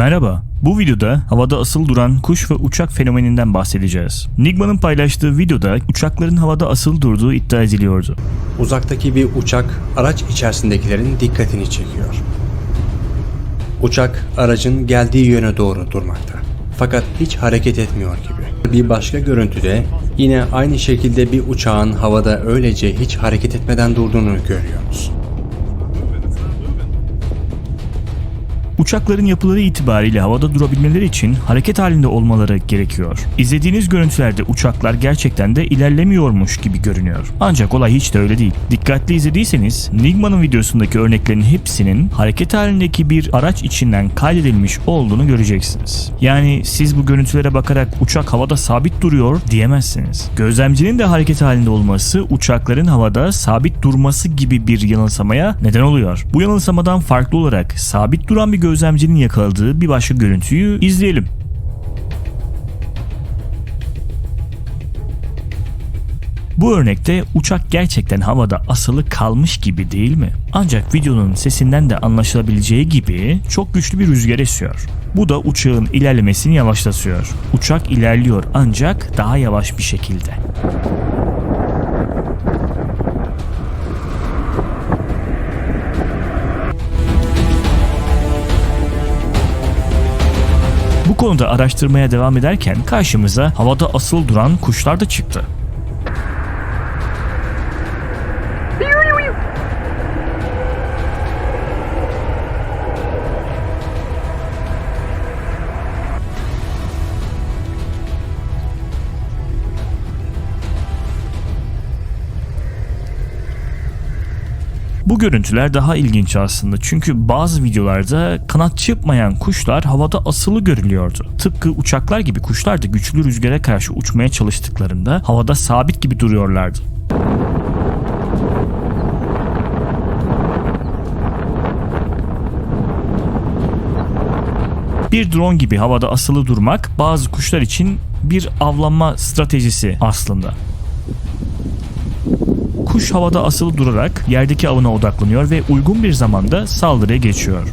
Merhaba. Bu videoda havada asıl duran kuş ve uçak fenomeninden bahsedeceğiz. Nigma'nın paylaştığı videoda uçakların havada asıl durduğu iddia ediliyordu. Uzaktaki bir uçak araç içerisindekilerin dikkatini çekiyor. Uçak aracın geldiği yöne doğru durmakta. Fakat hiç hareket etmiyor gibi. Bir başka görüntüde yine aynı şekilde bir uçağın havada öylece hiç hareket etmeden durduğunu görüyoruz. Uçakların yapıları itibariyle havada durabilmeleri için hareket halinde olmaları gerekiyor. İzlediğiniz görüntülerde uçaklar gerçekten de ilerlemiyormuş gibi görünüyor. Ancak olay hiç de öyle değil. Dikkatli izlediyseniz Nigma'nın videosundaki örneklerin hepsinin hareket halindeki bir araç içinden kaydedilmiş olduğunu göreceksiniz. Yani siz bu görüntülere bakarak uçak havada sabit duruyor diyemezsiniz. Gözlemcinin de hareket halinde olması uçakların havada sabit durması gibi bir yanılsamaya neden oluyor. Bu yanılsamadan farklı olarak sabit duran bir gözlemcinin yakaladığı bir başka görüntüyü izleyelim. Bu örnekte uçak gerçekten havada asılı kalmış gibi değil mi? Ancak videonun sesinden de anlaşılabileceği gibi çok güçlü bir rüzgar esiyor. Bu da uçağın ilerlemesini yavaşlatıyor. Uçak ilerliyor ancak daha yavaş bir şekilde. Konuda araştırmaya devam ederken karşımıza havada asıl duran kuşlar da çıktı. Görüntüler daha ilginç aslında çünkü bazı videolarda kanat çırpmayan kuşlar havada asılı görülüyordu. Tıpkı uçaklar gibi kuşlar da güçlü rüzgara karşı uçmaya çalıştıklarında havada sabit gibi duruyorlardı. Bir drone gibi havada asılı durmak bazı kuşlar için bir avlanma stratejisi aslında. Kuş havada asılı durarak yerdeki avına odaklanıyor ve uygun bir zamanda saldırıya geçiyor.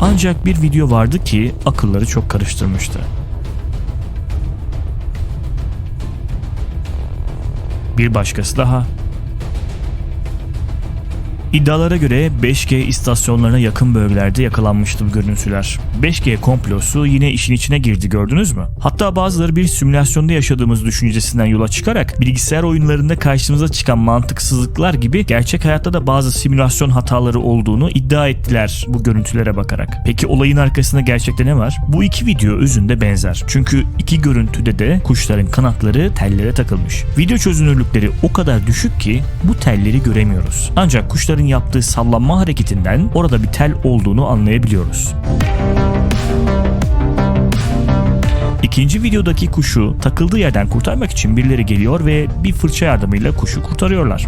Ancak bir video vardı ki akılları çok karıştırmıştı. Bir başkası daha. İddialara göre 5G istasyonlarına yakın bölgelerde yakalanmıştı bu görüntüler. 5G komplosu yine işin içine girdi gördünüz mü? Hatta bazıları bir simülasyonda yaşadığımız düşüncesinden yola çıkarak bilgisayar oyunlarında karşımıza çıkan mantıksızlıklar gibi gerçek hayatta da bazı simülasyon hataları olduğunu iddia ettiler bu görüntülere bakarak. Peki olayın arkasında gerçekte ne var? Bu iki video özünde benzer. Çünkü iki görüntüde de kuşların kanatları tellere takılmış. Video çözünürlükleri o kadar düşük ki bu telleri göremiyoruz. Ancak kuşların yaptığı sallanma hareketinden orada bir tel olduğunu anlayabiliyoruz. İkinci videodaki kuşu takıldığı yerden kurtarmak için birileri geliyor ve bir fırça yardımıyla kuşu kurtarıyorlar.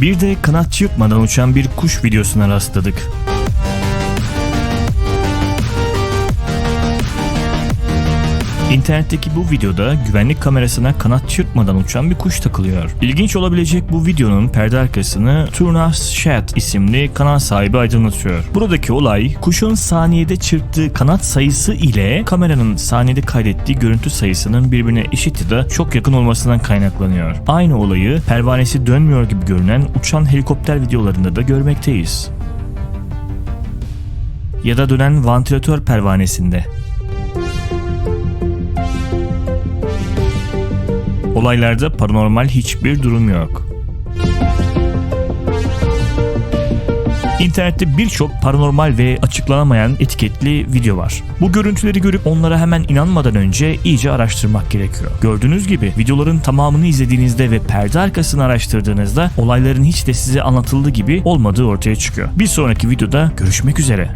Bir de kanat çırpmadan uçan bir kuş videosuna rastladık. İnternetteki bu videoda güvenlik kamerasına kanat çırpmadan uçan bir kuş takılıyor. İlginç olabilecek bu videonun perde arkasını Turnas Shat isimli kanal sahibi aydınlatıyor. Buradaki olay kuşun saniyede çırptığı kanat sayısı ile kameranın saniyede kaydettiği görüntü sayısının birbirine eşit ya da çok yakın olmasından kaynaklanıyor. Aynı olayı pervanesi dönmüyor gibi görünen uçan helikopter videolarında da görmekteyiz. Ya da dönen vantilatör pervanesinde. Olaylarda paranormal hiçbir durum yok. İnternette birçok paranormal ve açıklanamayan etiketli video var. Bu görüntüleri görüp onlara hemen inanmadan önce iyice araştırmak gerekiyor. Gördüğünüz gibi videoların tamamını izlediğinizde ve perde arkasını araştırdığınızda olayların hiç de size anlatıldığı gibi olmadığı ortaya çıkıyor. Bir sonraki videoda görüşmek üzere.